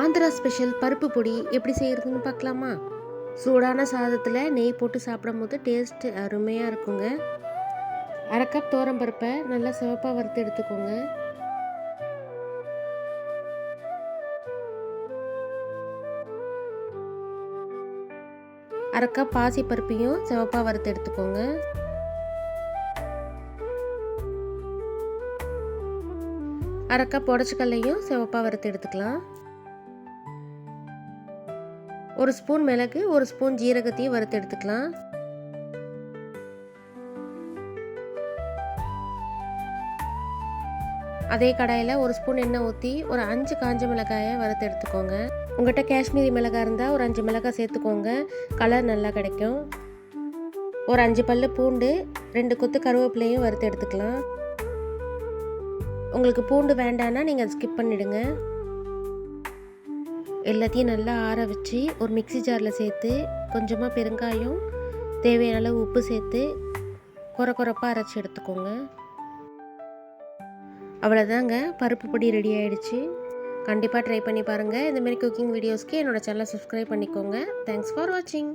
Andhra special பருப்பு பொடி எப்படி செய்கிறதுன்னு பார்க்கலாமா? சூடான சாதத்தில் நெய் போட்டு சாப்பிடும் போது டேஸ்ட் அருமையாக இருக்குங்க. அரை கப் தோரம் பருப்பை நல்லா சிவப்பாக வறுத்து எடுத்துக்கோங்க. அரை கப் பாசி பருப்பையும் சிவப்பாக வறுத்து எடுத்துக்கோங்க. அரை கப் உடச்சிக்கல்லையும் சிவப்பாக வறுத்து எடுத்துக்கலாம். ஒரு ஸ்பூன் மிளகு ஒரு ஸ்பூன் ஜீரகத்தையும் வறுத்து எடுத்துக்கலாம். அதே கடாயில் ஒரு ஸ்பூன் எண்ணெய் ஊற்றி ஒரு அஞ்சு காஞ்ச மிளகாயை வறுத்து எடுத்துக்கோங்க. உங்கள்கிட்ட காஷ்மீரி மிளகாய் இருந்தால் ஒரு அஞ்சு மிளகாய் சேர்த்துக்கோங்க. கலர் நல்லா கிடைக்கும். ஒரு அஞ்சு பல்லு பூண்டு ரெண்டு கொத்து கருவேப்பிலையும் வறுத்து எடுத்துக்கலாம். உங்களுக்கு பூண்டு வேண்டான்னா நீங்கள் ஸ்கிப் பண்ணிவிடுங்க எல்லாத்தையும் நல்லா ஆற வச்சு ஒரு மிக்சி ஜாரில் சேர்த்து கொஞ்சமாக பெருங்காயம் தேவையான அளவு உப்பு சேர்த்து குறை குறைப்பாக அரைச்சி எடுத்துக்கோங்க. அவ்வளோதாங்க. பருப்பு பொடி ரெடி ஆகிடுச்சு கண்டிப்பாக ட்ரை பண்ணி பாருங்கள் இந்தமாரி குக்கிங் வீடியோஸ்க்கு என்னோடய சேனலை சப்ஸ்கிரைப் பண்ணிக்கோங்க. தேங்க்ஸ் ஃபார் வாட்சிங்